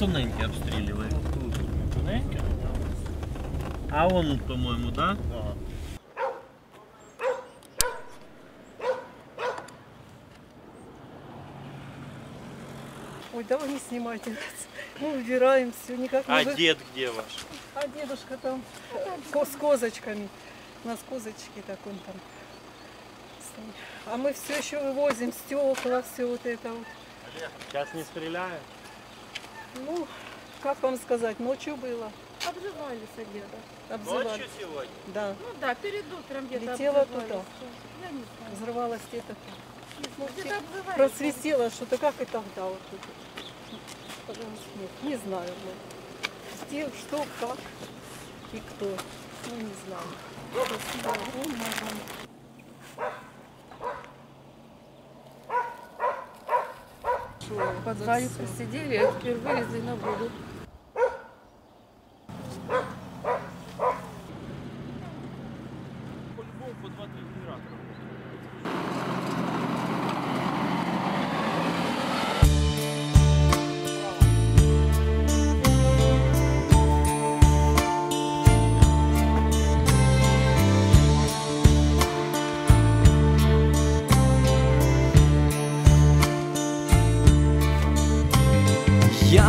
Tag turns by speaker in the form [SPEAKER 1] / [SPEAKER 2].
[SPEAKER 1] тоненькі обстрілюють.
[SPEAKER 2] Тоненьке?
[SPEAKER 1] А он, по-моєму, да?
[SPEAKER 2] Ага.
[SPEAKER 3] Ой, давай не снимайте. Мы убираем все, никак не
[SPEAKER 1] А
[SPEAKER 3] вы-
[SPEAKER 1] дед где ваш?
[SPEAKER 3] А дедушка там ко- с козочками. У нас козочки, так он там. стоит. А мы все еще вывозим стекла, все вот это вот.
[SPEAKER 2] Сейчас не стреляют.
[SPEAKER 3] Ну, как вам сказать, ночью было.
[SPEAKER 4] Обзывались где-то.
[SPEAKER 3] Обзывали.
[SPEAKER 1] сегодня?
[SPEAKER 3] Да,
[SPEAKER 4] Ну да, перед утром где-то
[SPEAKER 3] Летела туда.
[SPEAKER 4] Я не знаю.
[SPEAKER 3] взрывалось где-то.
[SPEAKER 4] Ну, где-то обзывались.
[SPEAKER 3] Просвистело что-то, как и тогда вот тут. Пожалуйста, нет, не знаю. ну. Где, что, как и кто. Ну, не знаю. Спасибо. Можно. В подвале посидели, а теперь вылезли на воду.